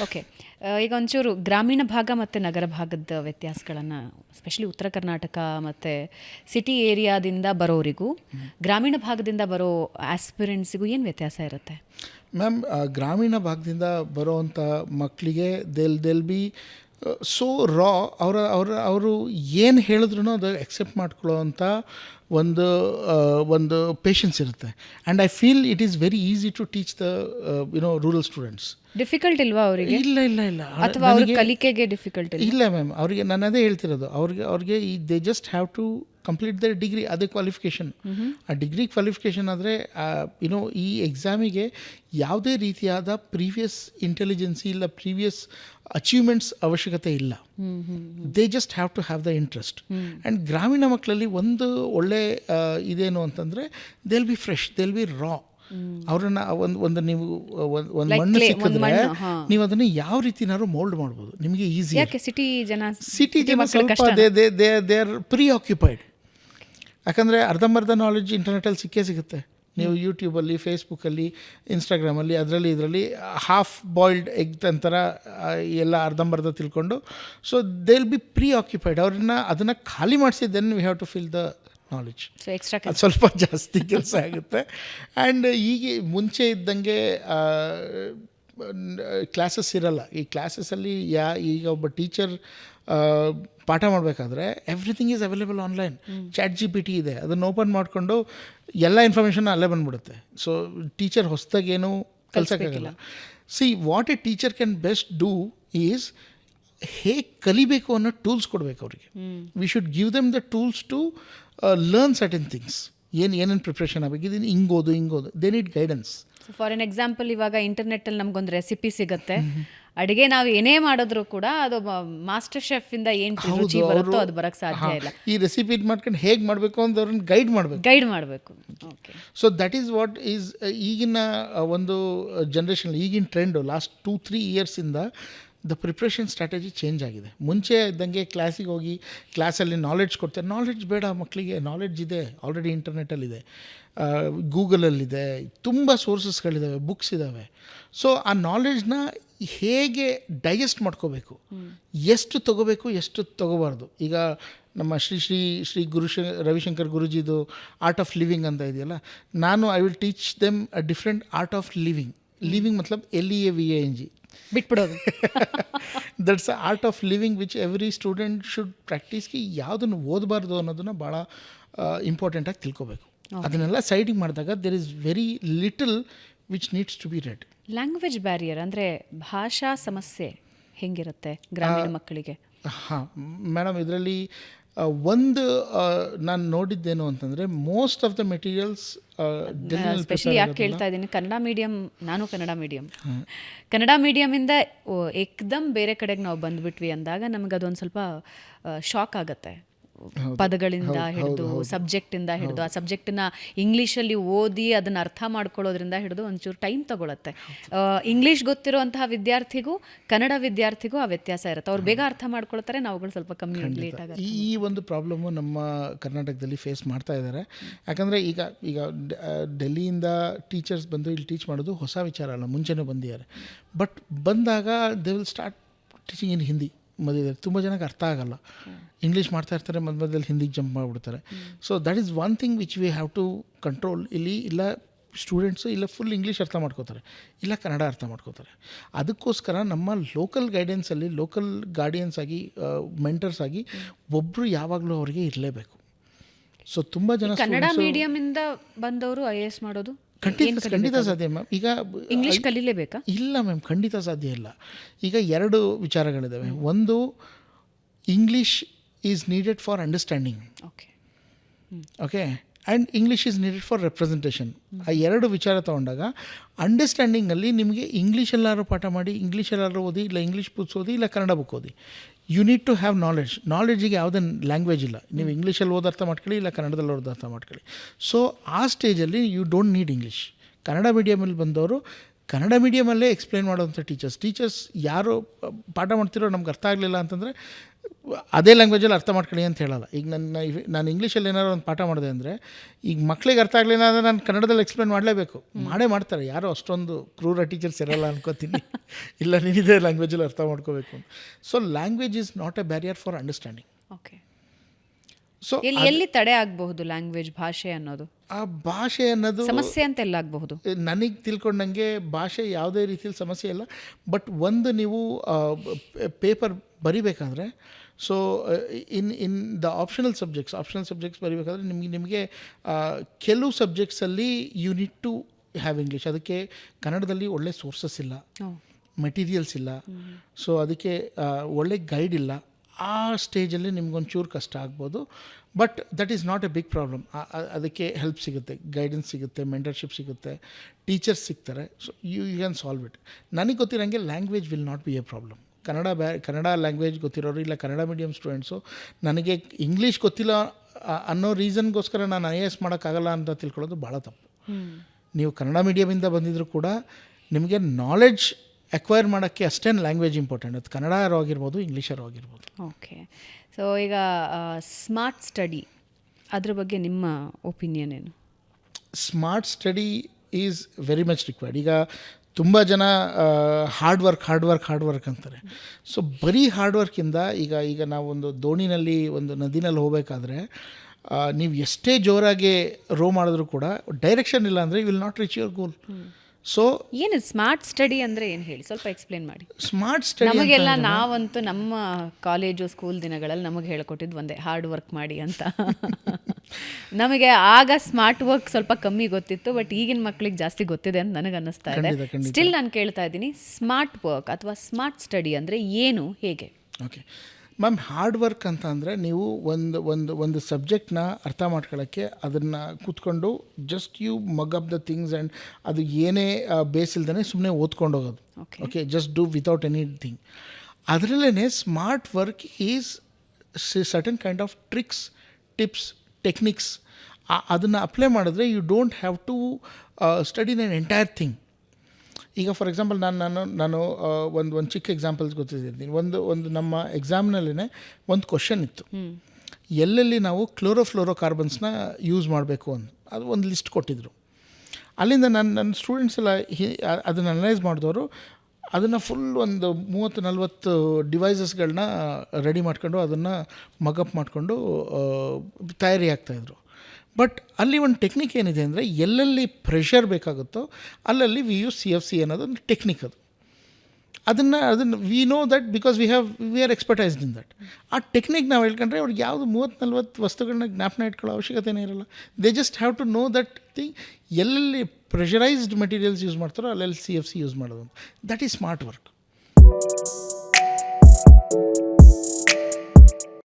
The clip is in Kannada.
ಓಕೆ ಈಗ ಒಂಚೂರು ಗ್ರಾಮೀಣ ಭಾಗ ಮತ್ತು ನಗರ ಭಾಗದ ವ್ಯತ್ಯಾಸಗಳನ್ನು ಸ್ಪೆಷಲಿ ಉತ್ತರ ಕರ್ನಾಟಕ ಮತ್ತು ಸಿಟಿ ಏರಿಯಾದಿಂದ ಬರೋರಿಗೂ ಗ್ರಾಮೀಣ ಭಾಗದಿಂದ ಬರೋ ಆಸ್ಪಿರೆಂಟ್ಸಿಗೂ ಏನು ವ್ಯತ್ಯಾಸ ಇರುತ್ತೆ? ಮ್ಯಾಮ್ ಗ್ರಾಮೀಣ ಭಾಗದಿಂದ ಬರೋವಂಥ ಮಕ್ಕಳಿಗೆ ದೆಲ್ ದೆಲ್ ಬಿ ಸೋ ರಾ ಅವರ ಅವರ ಅವರು ಏನು ಹೇಳಿದ್ರು ಅದು ಎಕ್ಸೆಪ್ಟ್ ಮಾಡ್ಕೊಳ್ಳೋವಂಥ ಒಂದು ಆ, ಒಂದು ಪೇಷನ್ಸ್ ಇರುತ್ತೆ. And I feel it is very easy to teach the you know rural students difficult ಇಲ್ವಾ ಅವರಿಗೆ? ಇಲ್ಲ ಇಲ್ಲ ಇಲ್ಲ. ಅಥವಾ ಅವ್ರ ಕಲಿಕೆಗೆ ಡಿಫಿಕಲ್ಟ್ ಇಲ್ಲ? ಇಲ್ಲ ಮ್ಯಾಮ್ ಅವರಿಗೆ ನಾನು ಅದೇ ಹೇಳ್ತಿರೋದು. ಅವ್ರಿಗೆ ಅವ್ರಿಗೆ ಈ they just have to complete the degree ಅದೇ ಕ್ವಾಲಿಫಿಕೇಷನ್ ಆ ಡಿಗ್ರಿ ಕ್ವಾಲಿಫಿಕೇಷನ್ ಆದರೆ ಯುನೋ ಈ ಎಕ್ಸಾಮಿಗೆ ಯಾವುದೇ ರೀತಿಯಾದ ಪ್ರೀವಿಯಸ್ ಇಂಟೆಲಿಜೆನ್ಸಿ ಇಲ್ಲ ಪ್ರೀವಿಯಸ್ ಅಚೀವ್ಮೆಂಟ್ಸ್ ಅವಶ್ಯಕತೆ ಇಲ್ಲ. They just have to have the interest and ಗ್ರಾಮೀಣ ಮಕ್ಕಳಲ್ಲಿ ಒಂದು ಒಳ್ಳೆ ಇದೇನು ಅಂತಂದರೆ they'll be fresh they'll be raw ಅವ್ರನ್ನ ಒಂದು ಒಂದು ನೀವು ಒಂದು ಮಣ್ಣು ಸಿಕ್ಕಿದ್ರೆ. ನೀವು ಅದನ್ನ ಯಾವ ರೀತಿನಾದ್ರು ಮೋಲ್ಡ್ ಮಾಡಬಹುದು ನಿಮಗೆ ಈಸಿ ಸಿಟಿ ಜನ ಸಿಟಿ ಜನ ಸ್ವಲ್ಪ they they they are preoccupied ಯಾಕಂದರೆ ಅರ್ಧಂಬರ್ಧ ನಾಲೆಡ್ಜ್ ಇಂಟರ್ನೆಟಲ್ಲಿ ಸಿಕ್ಕೇ ಸಿಗುತ್ತೆ. ನೀವು ಯೂಟ್ಯೂಬಲ್ಲಿ ಫೇಸ್ಬುಕ್ಕಲ್ಲಿ ಇನ್ಸ್ಟಾಗ್ರಾಮಲ್ಲಿ ಅದರಲ್ಲಿ ಇದರಲ್ಲಿ ಹಾಫ್ ಬಾಯ್ಲ್ಡ್ ಎಗ್ ಅಂತರ ಎಲ್ಲ ಅರ್ಧಂಬರ್ಧ ತಿಳ್ಕೊಂಡು so they will be preoccupied ಅವ್ರನ್ನ ಅದನ್ನು ಖಾಲಿ ಮಾಡಿಸಿ then we have to fill the knowledge so extra ಅದು ಸ್ವಲ್ಪ ಜಾಸ್ತಿ ಕೆಲಸ ಆಗುತ್ತೆ. ಆ್ಯಂಡ್ ಈಗ ಮುಂಚೆ ಇದ್ದಂಗೆ ಕ್ಲಾಸಸ್ ಇರಲ್ಲ. ಈ ಕ್ಲಾಸಸ್ಸಲ್ಲಿ ಯಾ ಈಗ ಒಬ್ಬ ಟೀಚರ್ ಪಾಠ ಮಾಡಬೇಕಾದ್ರೆ everything is available online chat G P T ಇದೆ. ಅದನ್ನು ಓಪನ್ ಮಾಡಿಕೊಂಡು ಎಲ್ಲ ಇನ್ಫಾರ್ಮೇಷನ್ ಅಲ್ಲೇ ಬಂದ್ಬಿಡುತ್ತೆ. ಸೊ ಟೀಚರ್ ಹೊಸದಾಗೇನು ಕಲ್ಸೋಕ್ಕಾಗಲ್ಲ see what a teacher can best do is ಹೇಗೆ ಕಲಿಬೇಕು ಅನ್ನೋ ಟೂಲ್ಸ್ ಕೊಡಬೇಕು ಅವರಿಗೆ. We should give them the tools to learn certain things ಏನು ಏನೇನು ಪ್ರಿಪ್ರೇಷನ್ ಆಗಬೇಕು? ಇದನ್ನು ಹಿಂಗೋದು ಹಿಂಗೋದು. They it guidance for an example ಇವಾಗ ಇಂಟರ್ನೆಟ್ಟಲ್ಲಿ ನಮಗೊಂದು ರೆಸಿಪಿ ಸಿಗುತ್ತೆ. ಅಡುಗೆ ನಾವು ಏನೇ ಮಾಡಿದ್ರು ಕೂಡ ಅದು ಮಾಸ್ಟರ್ ಶೆಫ್ ಇಂದ ಏನು ರುಚಿ ಬರುತ್ತೋ ಅದು ಬರಕ್ಕೆ ಸಾಧ್ಯ ಇಲ್ಲ. ಈ ರೆಸಿಪಿ ಇದು ಮಾಡ್ಕೊಂಡು ಹೇಗೆ ಮಾಡಬೇಕು ಅಂತ ಅವ್ರನ್ನ ಗೈಡ್ ಮಾಡಬೇಕು. ಗೈಡ್ ಮಾಡಬೇಕು so that is what is ಈಗಿನ ಒಂದು ಜನ್ರೇಷನ್ ಈಗಿನ ಟ್ರೆಂಡು ಲಾಸ್ಟ್ ಟೂ ತ್ರೀ ಇಯರ್ಸಿಂದ ದ ಪ್ರಿಪ್ರೇಷನ್ ಸ್ಟ್ರಾಟಜಿ ಚೇಂಜ್ ಆಗಿದೆ. ಮುಂಚೆ ಇದ್ದಂಗೆ ಕ್ಲಾಸಿಗೆ ಹೋಗಿ ಕ್ಲಾಸಲ್ಲಿ ನಾಲೆಡ್ಜ್ ಕೊಡ್ತಾರೆ. ನಾಲೆಡ್ಜ್ ಬೇಡ ಮಕ್ಕಳಿಗೆ ನಾಲೆಡ್ಜ್ ಇದೆ ಆಲ್ರೆಡಿ ಇಂಟರ್ನೆಟ್ಟಲ್ಲಿದೆ ಗೂಗಲಲ್ಲಿದೆ ತುಂಬ ಸೋರ್ಸಸ್ಗಳಿದ್ದಾವೆ ಬುಕ್ಸ್ ಇದ್ದಾವೆ ಸೊ ಆ ನಾಲೆಡ್ಜ್ನ ಹೇಗೆ ಡೈಜೆಸ್ಟ್ ಮಾಡ್ಕೋಬೇಕು? ಎಷ್ಟು ತಗೋಬೇಕು ಎಷ್ಟು ತಗೋಬಾರ್ದು? ಈಗ ನಮ್ಮ ಶ್ರೀ ಶ್ರೀ ಶ್ರೀ ಗುರು ರವಿಶಂಕರ್ ಗುರುಜಿದು ಆರ್ಟ್ ಆಫ್ ಲಿವಿಂಗ್ ಅಂತ ಇದೆಯಲ್ಲ ನಾನು I will teach them a different art of living living ಮತ್ಲಬ್ L E A V N G ಬಿಟ್ಬಿಡೋದು. That's a art of living which every student should ಪ್ರಾಕ್ಟೀಸ್ಗೆ ಯಾವುದನ್ನು ಓದಬಾರ್ದು ಅನ್ನೋದನ್ನು ಭಾಳ ಇಂಪಾರ್ಟೆಂಟಾಗಿ ತಿಳ್ಕೊಬೇಕು. ಅದನ್ನೆಲ್ಲ ಸೈಡಿಂಗ್ ಮಾಡಿದಾಗ there is very little which needs to be read language barrier ಅಂದರೆ ಭಾಷಾ ಸಮಸ್ಯೆ ಹೆಂಗಿರುತ್ತೆ ಗ್ರಾಮೀಣ ಮಕ್ಕಳಿಗೆ? ಹಾಂ ಮೇಡಮ್ ಇದರಲ್ಲಿ ಒಂದು ನಾನು ನೋಡಿದ್ದೇನು ಅಂತಂದ್ರೆ most of the materials specially ಯಾಕೆ ಕೇಳ್ತಾ ಇದ್ದೀನಿ ಕನ್ನಡ ಮೀಡಿಯಂ ನಾನು ಕನ್ನಡ ಮೀಡಿಯಂ ಕನ್ನಡ ಮೀಡಿಯಮಿಂದ ಏಕ್ದಮ್ ಬೇರೆ ಕಡೆಗೆ ನಾವು ಬಂದ್ಬಿಟ್ವಿ ಅಂದಾಗ ನಮ್ಗೆ ಅದೊಂದು ಸ್ವಲ್ಪ ಶಾಕ್ ಆಗತ್ತೆ. ಪದಗಳಿಂದ ಹಿಡಿದು ಸಬ್ಜೆಕ್ಟಿಂದ ಹಿಡಿದು ಆ ಸಬ್ಜೆಕ್ಟನ್ನ ಇಂಗ್ಲೀಷಲ್ಲಿ ಓದಿ ಅದನ್ನ ಅರ್ಥ ಮಾಡ್ಕೊಳ್ಳೋದ್ರಿಂದ ಹಿಡಿದು ಒಂಚೂರು ಟೈಮ್ ತಗೊಳತ್ತೆ. ಇಂಗ್ಲೀಷ್ ಗೊತ್ತಿರುವಂತಹ ವಿದ್ಯಾರ್ಥಿಗೂ ಕನ್ನಡ ವಿದ್ಯಾರ್ಥಿಗೂ ಆ ವ್ಯತ್ಯಾಸ ಇರುತ್ತೆ. ಅವ್ರು ಬೇಗ ಅರ್ಥ ಮಾಡ್ಕೊಳ್ತಾರೆ ನಾವುಗಳು ಸ್ವಲ್ಪ ಕಮ್ಮಿ ಲೇಟ್ ಆಗುತ್ತೆ ಈ ಒಂದು ಪ್ರಾಬ್ಲಮ್ಮು ನಮ್ಮ ಕರ್ನಾಟಕದಲ್ಲಿ ಫೇಸ್ ಮಾಡ್ತಾ ಇದ್ದಾರೆ ಯಾಕಂದ್ರೆ ಈಗ ಈಗ ಡೆಲ್ಲಿಯಿಂದ ಟೀಚರ್ಸ್ ಬಂದು ಇಲ್ಲಿ ಟೀಚ್ ಮಾಡೋದು ಹೊಸ ವಿಚಾರ ಅಲ್ಲ ಮುಂಚೆನೇ ಬಂದಿದ್ದಾರೆ. ಬಟ್ ಬಂದಾಗ they will start teaching in Hindi ಮಧ್ಯದಲ್ಲಿ ತುಂಬ ಜನಕ್ಕೆ ಅರ್ಥ ಆಗಲ್ಲ. ಇಂಗ್ಲೀಷ್ ಮಾಡ್ತಾ ಇರ್ತಾರೆ ಮಧ್ಯ ಮಧ್ಯದಲ್ಲಿ ಹಿಂದಿಗೆ ಜಂಪ್ ಮಾಡಿಬಿಡ್ತಾರೆ. So that is one thing which we have to control ಇಲ್ಲಿ ಇಲ್ಲ ಸ್ಟೂಡೆಂಟ್ಸು ಇಲ್ಲ ಫುಲ್ ಇಂಗ್ಲೀಷ್ ಅರ್ಥ ಮಾಡ್ಕೋತಾರೆ. ಇಲ್ಲ ಕನ್ನಡ ಅರ್ಥ ಮಾಡ್ಕೋತಾರೆ. ಅದಕ್ಕೋಸ್ಕರ ನಮ್ಮ ಲೋಕಲ್ ಗೈಡೆನ್ಸಲ್ಲಿ ಲೋಕಲ್ ಗಾರ್ಡಿಯನ್ಸ್ ಆಗಿ ಮೆಂಟರ್ಸ್ ಆಗಿ ಒಬ್ಬರು ಯಾವಾಗಲೂ ಅವರಿಗೆ ಇರಲೇಬೇಕು. ಸೊ ತುಂಬ ಜನ ಕನ್ನಡ ಮೀಡಿಯಮಿಂದ ಬಂದವರು ಐ ಎ ಎಸ್ ಮಾಡೋದು? ಖಂಡಿತ ಖಂಡಿತ ಸಾಧ್ಯ ಮ್ಯಾಮ್. ಈಗ ಇಂಗ್ಲೀಷ್ ಕಲೀಲೇಬೇಕಾ? ಇಲ್ಲ ಮ್ಯಾಮ್ ಖಂಡಿತ ಸಾಧ್ಯ ಇಲ್ಲ. ಈಗ ಎರಡು ವಿಚಾರಗಳಿದ್ದಾವೆ ಒಂದು English is needed for understanding okay okay and English is needed for representation ಆ ಎರಡು ವಿಚಾರ ತೊಗೊಂಡಾಗ ಅಂಡರ್ಸ್ಟ್ಯಾಂಡಿಂಗಲ್ಲಿ ನಿಮಗೆ ಇಂಗ್ಲೀಷಲ್ಲಾದ್ರೂ ಪಾಠ ಮಾಡಿ ಇಂಗ್ಲೀಷಲ್ಲಾದ್ರೂ ಓದಿ, ಇಲ್ಲ ಇಂಗ್ಲೀಷ್ ಬುಕ್ಸ್ ಓದಿ, ಇಲ್ಲ ಕನ್ನಡ ಬುಕ್ ಓದಿ. You need to have knowledge ನಾಲೆಡ್ಜಿಗೆ ಯಾವುದೇ ಲ್ಯಾಂಗ್ವೇಜ್ ಇಲ್ಲ. ನೀವು ಇಂಗ್ಲೀಷಲ್ಲಿ ಓದೋ ಅರ್ಥ ಮಾಡ್ಕೊಳ್ಳಿ, ಇಲ್ಲ ಕನ್ನಡದಲ್ಲಿ ಓದಿ ಅರ್ಥ ಮಾಡ್ಕೊಳ್ಳಿ. ಸೊ ಆ ಸ್ಟೇಜಲ್ಲಿ you don't need English Kannada ಮೀಡಿಯಮಲ್ಲಿ ಬಂದವರು ಕನ್ನಡ ಮೀಡಿಯಮಲ್ಲೇ ಎಕ್ಸ್ಪ್ಲೇನ್ ಮಾಡೋವಂಥ ಟೀಚರ್ಸ್ ಟೀಚರ್ಸ್ ಯಾರು ಪಾಠ ಮಾಡ್ತಿರೋ ನಮ್ಗೆ ಅರ್ಥ ಆಗಲಿಲ್ಲ ಅಂತಂದರೆ ಅದೇ ಲ್ಯಾಂಗ್ವೇಜಲ್ಲಿ ಅರ್ಥ ಮಾಡ್ಕೊಳ್ಳಿ ಅಂತ ಹೇಳಲ್ಲ. ಈಗ ನನ್ನ ನಾನು ಇಂಗ್ಲೀಷಲ್ಲಿ ಏನಾದ್ರು ಒಂದು ಪಾಠ ಮಾಡಿದೆ ಅಂದರೆ ಈಗ ಮಕ್ಳಿಗೆ ಅರ್ಥ ಆಗಲಿಲ್ಲ ಅಂದರೆ ನಾನು ಕನ್ನಡದಲ್ಲಿ ಎಕ್ಸ್ಪ್ಲೇನ್ ಮಾಡಲೇಬೇಕು. ಮಾಡೇ ಮಾಡ್ತಾರೆ. ಯಾರು ಅಷ್ಟೊಂದು ಕ್ರೂರ ಟೀಚರ್ಸ್ ಇರಲ್ಲ ಅನ್ಕೋತೀನಿ. ಇಲ್ಲ ನೀನಿದೆ ಲ್ಯಾಂಗ್ವೇಜಲ್ಲಿ ಅರ್ಥ ಮಾಡ್ಕೋಬೇಕು so language is not a barrier for understanding okay so ಎಲ್ಲಿ ಎಲ್ಲಿ ತಡೆ ಆಗಬಹುದು ಲ್ಯಾಂಗ್ವೇಜ್ ಭಾಷೆ ಅನ್ನೋದು? ಆ ಭಾಷೆ ಅನ್ನೋದು ಸಮಸ್ಯೆ ಅಂತ ಎಲ್ಲ ಆಗಬಹುದು ನನಗೆ ತಿಳ್ಕೊಂಡಂಗೆ ಭಾಷೆ ಯಾವುದೇ ರೀತಿಯಲ್ಲಿ ಸಮಸ್ಯೆ ಇಲ್ಲ. ಬಟ್ ಒಂದು ನೀವು paper ಬರಿಬೇಕಾದ್ರೆ so in in the optional subjects optional subjects ಬರಿಬೇಕಾದ್ರೆ ನಿಮಗೆ ನಿಮಗೆ ಕೆಲವು ಸಬ್ಜೆಕ್ಟ್ಸಲ್ಲಿ you need to have English ಅದಕ್ಕೆ ಕನ್ನಡದಲ್ಲಿ ಒಳ್ಳೆ ಸೋರ್ಸಸ್ ಇಲ್ಲ. ಮೆಟೀರಿಯಲ್ಸ್ ಇಲ್ಲ. ಸೊ ಅದಕ್ಕೆ ಒಳ್ಳೆ ಗೈಡ್ ಇಲ್ಲ. ಆ ಸ್ಟೇಜಲ್ಲಿ ನಿಮ್ಗೊಂಚೂರು ಕಷ್ಟ ಆಗ್ಬೋದು. But that is not a big problem ಅದಕ್ಕೆ ಹೆಲ್ಪ್ ಸಿಗುತ್ತೆ ಗೈಡೆನ್ಸ್ ಸಿಗುತ್ತೆ ಮೆಂಟರ್ಶಿಪ್ ಸಿಗುತ್ತೆ ಟೀಚರ್ಸ್ ಸಿಗ್ತಾರೆ. So you you can solve it ನನಗೆ ಗೊತ್ತಿರೋಂಗೆ language will not be a problem Kannada ಬ್ಯಾ ಕನ್ನಡ ಲ್ಯಾಂಗ್ವೇಜ್ ಗೊತ್ತಿರೋರು ಇಲ್ಲ ಕನ್ನಡ ಮೀಡಿಯಮ್ ಸ್ಟೂಡೆಂಟ್ಸು ನನಗೆ ಇಂಗ್ಲೀಷ್ ಗೊತ್ತಿಲ್ಲ ಅನ್ನೋ ರೀಸನ್ಗೋಸ್ಕರ ನಾನು ಐ ಎ ಎಸ್ ಮಾಡೋಕ್ಕಾಗಲ್ಲ ಅಂತ ತಿಳ್ಕೊಳ್ಳೋದು ಭಾಳ ತಪ್ಪು. ನೀವು ಕನ್ನಡ ಮೀಡಿಯಮಿಂದ ಬಂದಿದ್ದರೂ ಕೂಡ ನಿಮಗೆ ನಾಲೆಡ್ಜ್ ಅಕ್ವೈರ್ ಮಾಡೋಕ್ಕೆ ಅಷ್ಟೇನು ಲ್ಯಾಂಗ್ವೇಜ್ ಇಂಪಾರ್ಟೆಂಟ್ ಅದು ಕನ್ನಡ ಆಗಿರ್ಬೋದು ಇಂಗ್ಲೀಷರು ಆಗಿರ್ಬೋದು. ಓಕೆ ಸೊ ಈಗ ಸ್ಮಾರ್ಟ್ ಸ್ಟಡಿ ಅದ್ರ ಬಗ್ಗೆ ನಿಮ್ಮ ಒಪಿನಿಯನ್ ಏನು? Smart study is very much required ಈಗ ತುಂಬ ಜನ hard work hard work hard work ಅಂತಾರೆ. ಸೊ ಬರೀ ಹಾರ್ಡ್ ವರ್ಕಿಂದ ಈಗ ಈಗ ನಾವು ಒಂದು ದೋಣಿನಲ್ಲಿ ಒಂದು ನದಿನಲ್ಲಿ ಹೋಗಬೇಕಾದ್ರೆ ನೀವು ಎಷ್ಟೇ ಜೋರಾಗಿ ರೋ ಮಾಡಿದ್ರು ಕೂಡ ಡೈರೆಕ್ಷನ್ ಇಲ್ಲ ಅಂದರೆ will not reach your goal so ಏನು ಸ್ಮಾರ್ಟ್ ಸ್ಟಡಿ ಅಂದ್ರೆ ಏನು ಹೇಳಿ? ಸ್ವಲ್ಪ ಎಕ್ಸ್ಪ್ಲೇನ್ ಮಾಡಿ. ಸ್ಮಾರ್ಟ್ ಸ್ಟಡಿ ನಮಗೆಲ್ಲ ನಾವಂತೂ ನಮ್ಮ ಕಾಲೇಜು ಸ್ಕೂಲ್ ದಿನಗಳಲ್ಲಿ ನಮಗೆ ಹೇಳ್ಕೊಟ್ಟಿದ್ದು ಒಂದೇ ಹಾರ್ಡ್ ವರ್ಕ್ ಮಾಡಿ ಅಂತ. ನಮಗೆ ಆಗ ಸ್ಮಾರ್ಟ್ ವರ್ಕ್ ಸ್ವಲ್ಪ ಕಮ್ಮಿ ಗೊತ್ತಿತ್ತು ಬಟ್ ಈಗಿನ ಮಕ್ಕಳಿಗೆ ಜಾಸ್ತಿ ಗೊತ್ತಿದೆ ಅಂತ ನನಗೆ ಅನ್ನಿಸ್ತಾ ಇದೆ. ಸ್ಟಿಲ್ ನಾನು ಕೇಳ್ತಾ ಇದ್ದೀನಿ ಸ್ಮಾರ್ಟ್ ವರ್ಕ್ ಅಥವಾ ಸ್ಮಾರ್ಟ್ ಸ್ಟಡಿ ಅಂದರೆ ಏನು ಹೇಗೆ? ಓಕೆ ಮ್ಯಾಮ್ ಹಾರ್ಡ್ ವರ್ಕ್ ಅಂತ ಅಂದರೆ ನೀವು ಒಂದು ಒಂದು ಒಂದು ಸಬ್ಜೆಕ್ಟ್ನ ಅರ್ಥ ಮಾಡ್ಕೊಳ್ಳೋಕ್ಕೆ ಅದನ್ನು ಕೂತ್ಕೊಂಡು just you mug up the things and ಅದು ಏನೇ ಬೇಸ್ ಇಲ್ದೇ ಸುಮ್ಮನೆ ಓದ್ಕೊಂಡು ಹೋಗೋದು. Okay just do without anything ಅದರಲ್ಲೇ smart work is certain kind of tricks tips techniques ಅದನ್ನು ಅಪ್ಲೈ ಮಾಡಿದ್ರೆ you don't have to study then entire thing ಈಗ ಫಾರ್ ಎಕ್ಸಾಂಪಲ್ ನಾನು ನಾನು ನಾನು ಒಂದು ಒಂದು ಚಿಕ್ಕ ಎಕ್ಸಾಂಪಲ್ಸ್ ಗೊತ್ತಿದ್ದೀನಿ ಒಂದು ಒಂದು ನಮ್ಮ ಎಕ್ಸಾಮ್ನಲ್ಲೇ ಒಂದು ಕ್ವಶನ್ ಇತ್ತು. ಎಲ್ಲೆಲ್ಲಿ ನಾವು ಕ್ಲೋರೋಫ್ಲೋರೋ ಕಾರ್ಬನ್ಸ್ನ ಯೂಸ್ ಮಾಡಬೇಕು ಅಂತ ಅದು ಒಂದು ಲಿಸ್ಟ್ ಕೊಟ್ಟಿದ್ದರು ಅಲ್ಲಿಂದ ನನ್ನ ನನ್ನ ಸ್ಟೂಡೆಂಟ್ಸ್ ಎಲ್ಲ ಅದನ್ನು ಅನಲೈಸ್ ಮಾಡಿದವರು ಅದನ್ನು ಫುಲ್ ಒಂದು ಮೂವತ್ತು ನಲ್ವತ್ತು ಡಿವೈಸಸ್ಗಳನ್ನ ರೆಡಿ ಮಾಡ್ಕೊಂಡು ಅದನ್ನು ಮಗಪ್ ಮಾಡಿಕೊಂಡು ತಯಾರಿ ಆಗ್ತಾಯಿದ್ರು ಬಟ್ ಅಲ್ಲಿ ಒಂದು ಟೆಕ್ನಿಕ್ ಏನಿದೆ ಅಂದರೆ ಎಲ್ಲೆಲ್ಲಿ ಪ್ರೆಷರ್ ಬೇಕಾಗುತ್ತೋ ಅಲ್ಲಲ್ಲಿ we use C F C ಅನ್ನೋದೊಂದು ಟೆಕ್ನಿಕ್ ಅದು. ಅದನ್ನು ಅದನ್ನು we know that because we have we are expertised in that ಆ ಟೆಕ್ನಿಕ್ ನಾವು ಹೇಳ್ಕೊಂಡ್ರೆ ಅವ್ರಿಗೆ ಯಾವುದು ಮೂವತ್ತು ನಲ್ವತ್ತು ವಸ್ತುಗಳನ್ನ ಜ್ಞಾಪನ ಇಟ್ಕೊಳ್ಳೋ ಅವಶ್ಯಕತೆನೇ ಇರಲ್ಲ. They just have to know that thing ಎಲ್ಲೆಲ್ಲಿ ಪ್ರೆಷರೈಸ್ಡ್ ಮೆಟೀರಿಯಲ್ಸ್ ಯೂಸ್ ಮಾಡ್ತಾರೋ ಅಲ್ಲೆಲ್ಲಿ ಸಿ ಎಫ್ ಸಿ ಯೂಸ್ ಮಾಡೋದು ದಟ್ ಈಸ್ ಸ್ಮಾರ್ಟ್ ವರ್ಕ್